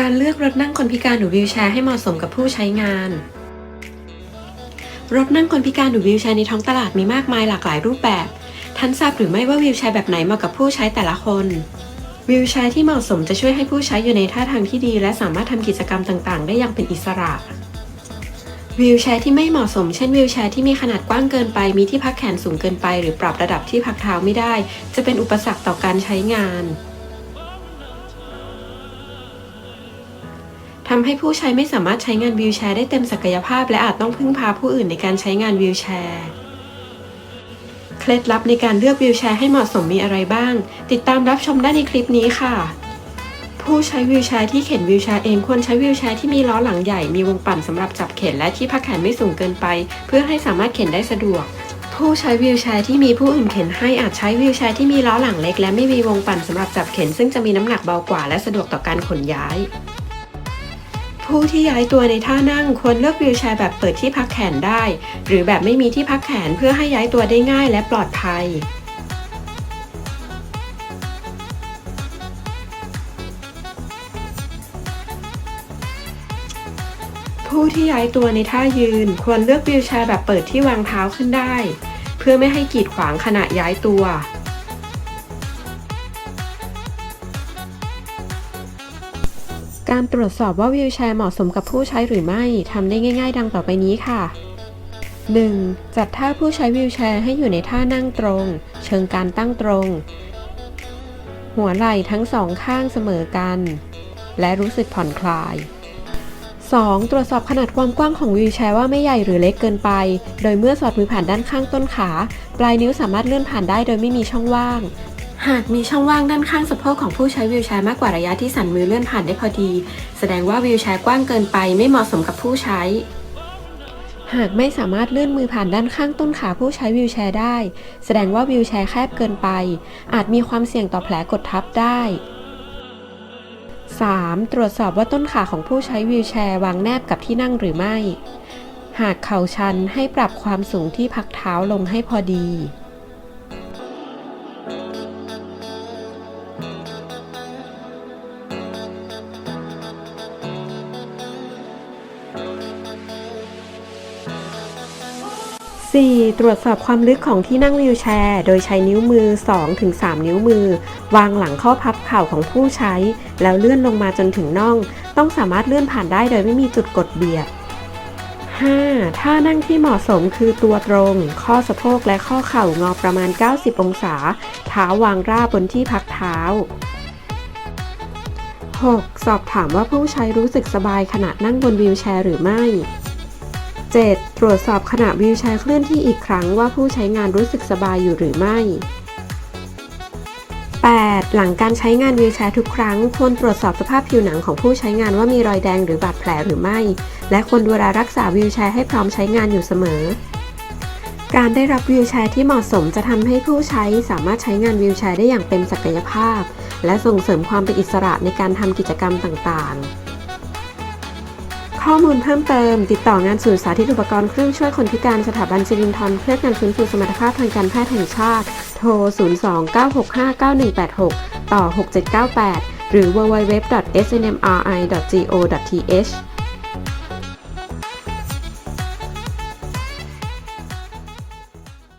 การเลือกรถนั่งคนพิการหรือวีลแชร์ให้เหมาะสมกับผู้ใช้งาน รถนั่งคนพิการหรือวีลแชร์ในท้องตลาดมีมากมายหลากหลายรูปแบบ ท่านทราบหรือไม่ว่าวีลแชร์แบบไหนเหมาะกับผู้ใช้แต่ละคนวีลแชร์ที่เหมาะสมจะช่วยให้ผู้ใช้อยู่ในท่าทางที่ดี และสามารถทำกิจกรรมต่างๆ ได้อย่างเป็นอิสระวีลแชร์ที่ไม่เหมาะสม เช่นวีลแชร์ที่มีขนาดกว้างเกินไป มีที่พักแขนสูงเกินไป หรือปรับระดับที่พักเท้าไม่ได้ จะเป็นอุปสรรคต่อการใช้งานำให้ผู้ใช้ไม่สามารถใช้งานวีลแชร์ได้เต็มศักยภาพ และอาจต้องพึ่งพาผู้อื่นในการใช้งานวีลแชร์เคล็ดลับในการเลือกวีลแชร์ให้เหมาะสมมีอะไรบ้าง ติดตามรับชมได้ในคลิปนี้ค่ะ ผู้ใช้วีลแชร์ที่เข็นวีลแชร์เองควรใช้วีลแชร์ที่มีล้อหลังใหญ่มีวงปั่นสำหรับจับเข็นและที่พักแขนไม่สูงเกินไป เพื่อให้สามารถเข็นได้สะดวก ผู้ใช้วีลแชร์ที่มีผู้อื่นเข็นให้อาจใช้วีลแชร์ที่มีล้อหลังเล็ก และไม่มีวงปั่นสำหรับจับเข็น ซึ่งจะมีน้ำหนักเบากว่าและสะดวกต่อการขนย้าย ผู้ที่ย้ายตัวในท่านั่งควรเลือกวีลแชร์แบบเปิดที่พักแขนได้ หรือแบบไม่มีที่พักแขนเพื่อให้ย้ายตัวได้ง่ายและปลอดภัยผู้ที่ย้ายตัวในท่ายืนควรเลือกวีลแชร์แบบเปิดที่วางเท้าขึ้นได้ เพื่อไม่ให้กีดขวางขณะย้ายตัว การตรวจสอบว่าวีลแชร์เหมาะสมกับผู้ใช้หรือไม่ทำได้ง่าย ๆ ดังต่อไปนี้ค่ะ 1. จัดท่าผู้ใช้วีลแชร์ให้อยู่ในท่านั่งตรง เชิงการตั้งตรง หัวไหล่ทั้งสองข้างเสมอกัน และรู้สึกผ่อนคลาย 2. ตรวจสอบขนาดความกว้างของวีลแชร์ว่าไม่ใหญ่หรือเล็กเกินไป โดยเมื่อสอดมือผ่านด้านข้างต้นขา ปลายนิ้วสามารถเลื่อนผ่านได้โดยไม่มีช่องว่าง หากมีช่องว่างด้านข้างสะโพกของผู้ใช้วีลแชร์มากกว่าระยะที่สันมือเลื่อนผ่านได้พอดี แสดงว่าวีลแชร์กว้างเกินไปไม่เหมาะสมกับผู้ใช้ หากไม่สามารถเลื่อนมือผ่านด้านข้างต้นขาผู้ใช้วีลแชร์ได้ แสดงว่าวีลแชร์แคบเกินไป อาจมีความเสี่ยงต่อแผลกดทับได้ 3. ตรวจสอบว่าต้นขาของผู้ใช้วีลแชร์วางแนบกับที่นั่งหรือไม่ หากเข่าชันให้ปรับความสูงที่พักเท้าลงให้พอดี 4. ตรวจสอบความลึกของที่นั่งวีลแชร์ โดยใช้นิ้วมือ 2-3 นิ้วมือ วางหลังข้อพับเข่าของผู้ใช้ แล้วเลื่อนลงมาจนถึงน่อง ต้องสามารถเลื่อนผ่านได้โดยไม่มีจุดกดเบียด 5. ท่านั่งที่เหมาะสมคือตัวตรง ข้อสะโพกและข้อเข่างอประมาณ 90 องศา เท้าวางราบบนที่พักเท้า 6. สอบถามว่าผู้ใช้รู้สึกสบายขณะนั่งบนวีลแชร์หรือไม่ 7. ตรวจสอบขณะวีลแชร์เคลื่อนที่อีกครั้งว่าผู้ใช้งานรู้สึกสบายอยู่หรือไม่ 8. หลังการใช้งานวีลแชร์ทุกครั้ง ควรตรวจสอบสภาพผิวหนังของผู้ใช้งานว่ามีรอยแดงหรือบาดแผลหรือไม่ และควรดูแลรักษาวีลแชร์ให้พร้อมใช้งานอยู่เสมอ การได้รับวีลแชร์ที่เหมาะสมจะทำให้ผู้ใช้สามารถใช้งานวีลแชร์ได้อย่างเต็มศักยภาพ และส่งเสริมความเป็นอิสระในการทำกิจกรรมต่างๆ ข้อมูลเพิ่มเติม ติดต่องานศูนย์สาธิตอุปกรณ์เครื่องช่วยคนพิการสถาบันสิรินทรเพื่อการฟื้นฟูสมรรถภาพทางการแพทย์แห่งชาติ โทร 029659186 ต่อ 6798 หรือ www.snmri.go.th